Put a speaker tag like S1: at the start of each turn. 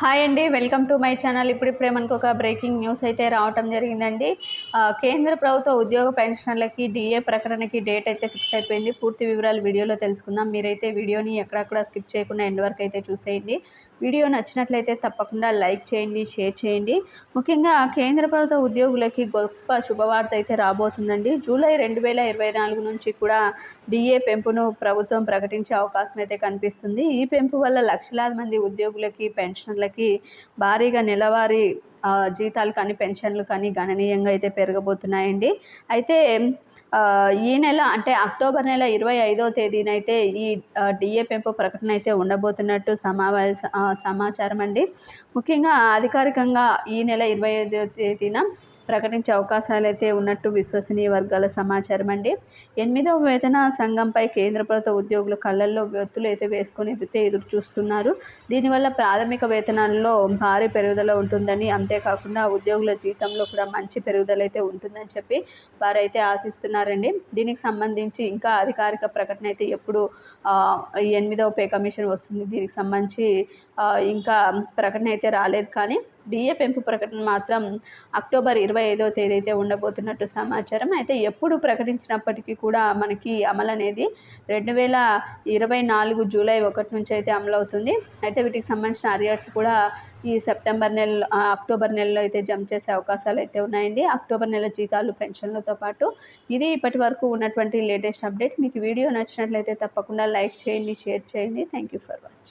S1: Hi అండి welcome to my channel. ఇప్పుడిప్పుడే మనకు ఒక బ్రేకింగ్ న్యూస్ అయితే రావటం జరిగిందండి. కేంద్ర ప్రభుత్వ ఉద్యోగ పెన్షన్లకి డిఏ ప్రకటనకి డేట్ అయితే ఫిక్స్ అయిపోయింది. పూర్తి వివరాలు వీడియోలో తెలుసుకుందాం. మీరైతే వీడియోని ఎక్కడక్కడ స్కిప్ చేయకుండా ఎండ్ వరకు అయితే చూసేయండి. వీడియో నచ్చినట్లయితే తప్పకుండా లైక్ చేయండి షేర్ చేయండి. ముఖ్యంగా కేంద్ర ప్రభుత్వ ఉద్యోగులకి గొప్ప శుభవార్త అయితే రాబోతుందండి. జూలై రెండు వేల ఇరవై నాలుగు నుంచి కూడా డిఏ పెంపును ప్రభుత్వం ప్రకటించే అవకాశం అయితే కనిపిస్తుంది. ఈ పెంపు వల్ల లక్షలాది మంది ఉద్యోగులకి పెన్షన్లకి భారీగా నెలవారీ జీతాలు కానీ పెన్షన్లు కానీ గణనీయంగా అయితే పెరగబోతున్నాయండి. అయితే ఈ నెల అంటే అక్టోబర్ నెల ఇరవై ఐదో తేదీనైతే ఈ డిఏ పెంపు ప్రకటన అయితే ఉండబోతున్నట్టు సమావేశ సమాచారం అండి ముఖ్యంగా అధికారికంగా ఈ నెల ఇరవై ఐదో తేదీన ప్రకటించే అవకాశాలు అయితే ఉన్నట్టు విశ్వసనీయ వర్గాల సమాచారం అండి. ఎనిమిదవ వేతన సంఘంపై కేంద్ర ప్రభుత్వ ఉద్యోగులు కళ్ళల్లో వ్యక్తులు అయితే వేసుకొని అయితే ఎదురు చూస్తున్నారు. దీనివల్ల ప్రాథమిక వేతనాల్లో భారీ పెరుగుదల ఉంటుందని అంతేకాకుండా ఉద్యోగుల జీతంలో కూడా మంచి పెరుగుదల అయితే ఉంటుందని చెప్పి వారైతే ఆశిస్తున్నారండి. దీనికి సంబంధించి ఇంకా అధికారిక ప్రకటన అయితే ఎప్పుడు ఎనిమిదవ పే కమిషన్ వస్తుంది. దీనికి సంబంధించి ఇంకా ప్రకటన అయితే రాలేదు కానీ డిఏ పెంపు ప్రకటన మాత్రం అక్టోబర్ ఇరవై ఐదో తేదీ అయితే ఉండబోతున్నట్టు సమాచారం. అయితే ఎప్పుడు ప్రకటించినప్పటికీ కూడా మనకి అమలు అనేది రెండు వేల ఇరవై నాలుగు జూలై ఒకటి నుంచి అయితే అమలు అవుతుంది. అయితే వీటికి సంబంధించిన అరియర్స్ కూడా ఈ సెప్టెంబర్ నెల అక్టోబర్ నెలలో అయితే జంప్ చేసే అవకాశాలు అయితే ఉన్నాయండి. అక్టోబర్ నెల జీతాలు పెన్షన్లతో పాటు ఇది ఇప్పటి వరకు ఉన్నటువంటి లేటెస్ట్ అప్డేట్. మీకు వీడియో నచ్చినట్లయితే తప్పకుండా లైక్ చేయండి షేర్ చేయండి. Thank you for watching.